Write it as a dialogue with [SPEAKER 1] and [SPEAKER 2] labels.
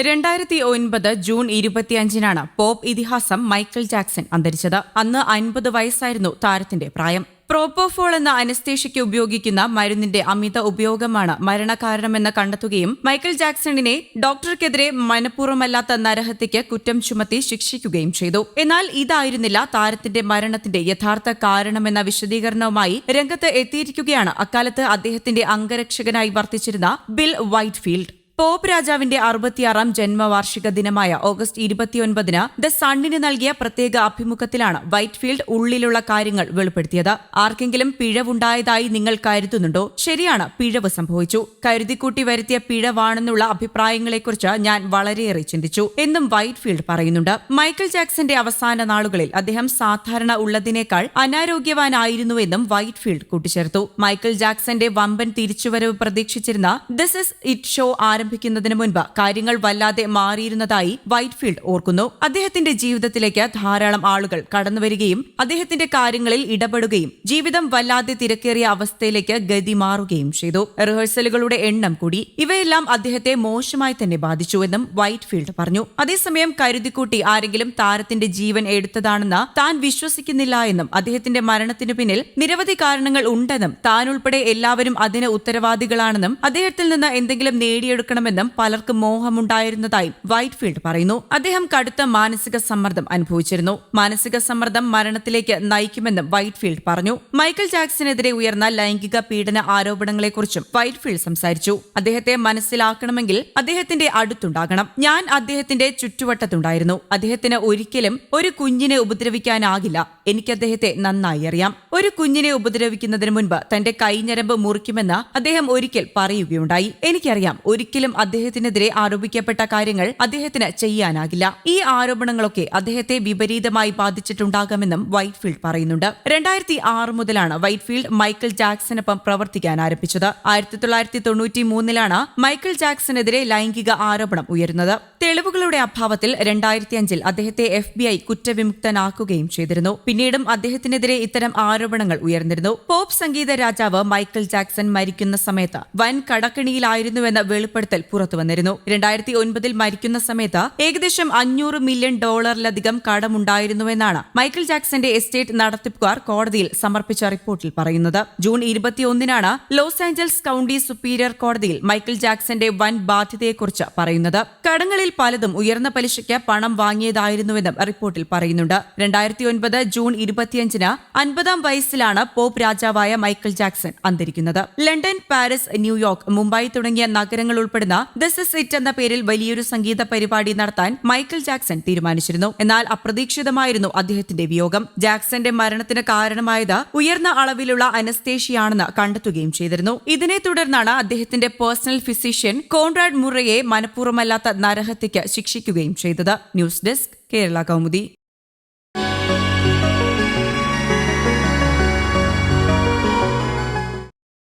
[SPEAKER 1] രണ്ടായിരത്തി ഒൻപത് ജൂൺ ഇരുപത്തിയഞ്ചിനാണ് പോപ്പ് ഇതിഹാസം മൈക്കിൾ ജാക്സൺ അന്തരിച്ചത്. അന്ന് അൻപത് വയസ്സായിരുന്നു താരത്തിന്റെ പ്രായം. പ്രോപ്പോഫോൾ എന്ന അനസ്തേഷ്യയ്ക്ക് ഉപയോഗിക്കുന്ന മരുന്നിന്റെ അമിത ഉപയോഗമാണ് മരണകാരണമെന്ന് കണ്ടെത്തുകയും മൈക്കൽ ജാക്സണിനെ ഡോക്ടർക്കെതിരെ മനഃപൂർവമല്ലാത്ത നരഹത്യയ്ക്ക് കുറ്റം ചുമത്തി ശിക്ഷിക്കുകയും ചെയ്തു. എന്നാൽ ഇതായിരുന്നില്ല താരത്തിന്റെ മരണത്തിന്റെ യഥാർത്ഥ കാരണമെന്ന വിശദീകരണവുമായി രംഗത്ത് എത്തിയിരിക്കുകയാണ്. അക്കാലത്ത് അദ്ദേഹത്തിന്റെ അംഗരക്ഷകനായി വർത്തിച്ചിരുന്ന ബിൽ വൈറ്റ്ഫീൽഡ്. പോപ്പ് രാജാവിന്റെ അറുപത്തിയാറാം ജന്മവാർഷിക ദിനമായ ഓഗസ്റ്റ് ഇരുപത്തിയൊൻപതിന് ദ സണ്ണിന് നൽകിയ പ്രത്യേക അഭിമുഖത്തിലാണ് വൈറ്റ്ഫീൽഡ് ഉള്ളിലുള്ള കാര്യങ്ങൾ വെളിപ്പെടുത്തിയത്. ആർക്കെങ്കിലും പിഴവുണ്ടായതായി നിങ്ങൾ കരുതുന്നുണ്ടോ? ശരിയാണ് പിഴവ് സംഭവിച്ചു. കരുതിക്കൂട്ടി വരുത്തിയ പിഴവാണെന്നുള്ള അഭിപ്രായങ്ങളെക്കുറിച്ച് ഞാൻ വളരെയേറെ ചിന്തിച്ചു. എന്നും വൈറ്റ്ഫീൽഡ് പറയുന്നുണ്ട്. മൈക്കിൾ ജാക്സന്റെ അവസാന നാളുകളിൽ അദ്ദേഹം സാധാരണ ഉള്ളതിനേക്കാൾ അനാരോഗ്യവാനായിരുന്നുവെന്നും വൈറ്റ്ഫീൽഡ് കൂട്ടിച്ചേർത്തു. മൈക്കിൾ ജാക്സന്റെ വമ്പൻ തിരിച്ചുവരവ് പ്രതീക്ഷിച്ചിരുന്ന ദിസ് ഇസ് ഇറ്റ് ഷോ ആരംഭിക്കുന്നതിന് മുൻപ് കാര്യങ്ങൾ വല്ലാതെ മാറിയിരുന്നതായി വൈറ്റ്ഫീൽഡ് ഓർക്കുന്നു. അദ്ദേഹത്തിന്റെ ജീവിതത്തിലേക്ക് ധാരാളം ആളുകൾ കടന്നുവരികയും അദ്ദേഹത്തിന്റെ കാര്യങ്ങളിൽ ഇടപെടുകയും ജീവിതം വല്ലാതെ തിരക്കേറിയ അവസ്ഥയിലേക്ക് ഗതി മാറുകയും ചെയ്തു. റിഹേഴ്സലുകളുടെ എണ്ണം കൂടി ഇവയെല്ലാം അദ്ദേഹത്തെ മോശമായി തന്നെ ബാധിച്ചുവെന്നും വൈറ്റ്ഫീൽഡ് പറഞ്ഞു. അതേസമയം കരുതിക്കൂട്ടി ആരെങ്കിലും താരത്തിന്റെ ജീവൻ എടുത്തതാണെന്ന് താൻ വിശ്വസിക്കുന്നില്ല എന്നും അദ്ദേഹത്തിന്റെ മരണത്തിനു പിന്നിൽ നിരവധി കാരണങ്ങൾ ഉണ്ടെന്നും താൻ ഉൾപ്പെടെ എല്ലാവരും അതിന് ഉത്തരവാദികളാണെന്നും അദ്ദേഹത്തിൽ നിന്ന് എന്തെങ്കിലും നേടിയെടുക്കണമെന്നും പലർക്കും മോഹമുണ്ടായിരുന്നതായും വൈറ്റ്ഫീൽഡ് പറയുന്നു. അദ്ദേഹം കടുത്ത മാനസിക സമ്മർദ്ദം അനുഭവിച്ചിരുന്നു. മാനസിക സമ്മർദ്ദം മരണത്തിലേക്ക് നയിക്കുമെന്നും വൈറ്റ്ഫീൽഡ് പറഞ്ഞു. മൈക്കിൾ ജാക്സനെതിരെ ഉയർന്ന ലൈംഗിക പീഡന ആരോപണങ്ങളെക്കുറിച്ചും വൈറ്റ്ഫീൽഡ് സംസാരിച്ചു. അദ്ദേഹത്തെ മനസ്സിലാക്കണമെങ്കിൽ അദ്ദേഹത്തിന്റെ അടുത്തുണ്ടാകണം. ഞാൻ അദ്ദേഹത്തിന്റെ ചുറ്റുവട്ടത്തുണ്ടായിരുന്നു. അദ്ദേഹത്തിന് ഒരിക്കലും ഒരു കുഞ്ഞിനെ ഉപദ്രവിക്കാനാകില്ല. എനിക്ക് അദ്ദേഹത്തെ നന്നായി അറിയാം. ഒരു കുഞ്ഞിനെ ഉപദ്രവിക്കുന്നതിന് മുൻപ് തന്റെ കൈഞ്ഞരമ്പ് മുറിക്കുമെന്ന് അദ്ദേഹം ഒരിക്കൽ പറയുകയുണ്ടായി. എനിക്കറിയാം. ഒരിക്കലും അദ്ദേഹത്തിനെതിരെ ആരോപിക്കപ്പെട്ട കാര്യങ്ങൾ അദ്ദേഹത്തിന് ചെയ്യാനാകില്ല. ഈ ആരോപണങ്ങളൊക്കെ അദ്ദേഹത്തെ വിപരീതമായി ബാധിച്ചിട്ടുണ്ടാകാമെന്നും വൈറ്റ്ഫീൽഡ് പറയുന്നുണ്ട്. രണ്ടായിരത്തി ആറ് മുതലാണ് വൈറ്റ്ഫീൽഡ് മൈക്കിൾ ജാക്സനൊപ്പം പ്രവർത്തിക്കാൻ ആരംഭിച്ചത്. ആയിരത്തി തൊള്ളായിരത്തി തൊണ്ണൂറ്റി മൂന്നിലാണ് മൈക്കിൾ ജാക്സനെതിരെ ലൈംഗിക ആരോപണം ഉയരുന്നത്. തെളിവുകളുടെ അഭാവത്തിൽ രണ്ടായിരത്തി അഞ്ചിൽ അദ്ദേഹത്തെ എഫ് ബി ഐ കുറ്റവിമുക്തനാക്കുകയും ചെയ്തിരുന്നു. പിന്നീടും അദ്ദേഹത്തിനെതിരെ ഇത്തരം ആരോപണങ്ങൾ ഉയർന്നിരുന്നു. പോപ്പ് സംഗീത രാജാവ് മൈക്കിൾ ജാക്സൺ മരിക്കുന്ന സമയത്ത് വൻ കടക്കിണിയിലായിരുന്നുവെന്ന് വെളിപ്പെടുത്തൽ പുറത്തുവന്നിരുന്നു രണ്ടായിരത്തി ഒൻപതിൽ മരിക്കുന്ന സമയത്ത് ഏകദേശം അഞ്ഞൂറ് മില്യൺ ഡോളറിലധികം കടമുണ്ടായിരുന്നുവെന്നാണ് മൈക്കിൾ ജാക്സന്റെ എസ്റ്റേറ്റ് നടത്തിപ്പുകാർ കോടതിയിൽ സമർപ്പിച്ച റിപ്പോർട്ടിൽ പറയുന്നത്. ജൂൺ ഇരുപത്തിയൊന്നിനാണ് ലോസ് ആഞ്ചൽസ് കൌണ്ടി സുപ്പീരിയർ കോടതിയിൽ മൈക്കിൾ ജാക്സന്റെ വൻ ബാധ്യതയെക്കുറിച്ച് പറയുന്നത്. കടങ്ങളിൽ പലതും ഉയർന്ന പലിശയ്ക്ക് പണം വാങ്ങിയതായിരുന്നുവെന്നും റിപ്പോർട്ടിൽ പറയുന്നുണ്ട്. രണ്ടായിരത്തി ഒൻപത് ജൂൺ ഇരുപത്തിയഞ്ചിന് അൻപതാം വയസ്സിലാണ് പോപ്പ് രാജാവായ Michael Jackson അന്തരിക്കുന്നത്. London Paris New York Mumbai തുടങ്ങിയ നഗരങ്ങൾ ഉൾപ്പെടുന്ന ദിസ് ഇസ് ഇറ്റ് എന്ന പേരിൽ വലിയൊരു സംഗീത പരിപാടി നടത്താൻ മൈക്കിൾ ജാക്സൺ തീരുമാനിച്ചിരുന്നു. എന്നാൽ അപ്രതീക്ഷിതമായിരുന്നു അദ്ദേഹത്തിന്റെ വിയോഗം. ജാക്സന്റെ മരണത്തിന് കാരണമായത് ഉയർന്ന അളവിലുള്ള അനസ്തേഷിയാണെന്ന് കണ്ടെത്തുകയും ചെയ്തിരുന്നു. ഇതിനെ തുടർന്നാണ് അദ്ദേഹത്തിന്റെ പേഴ്സണൽ ഫിസിഷ്യൻ കോൺറാഡ് മുറയെ മനഃപൂർവമല്ലാത്ത നരഹത്യയ്ക്ക് ശിക്ഷിക്കുകയും ചെയ്തത്. News desk Kerala Kaumudi.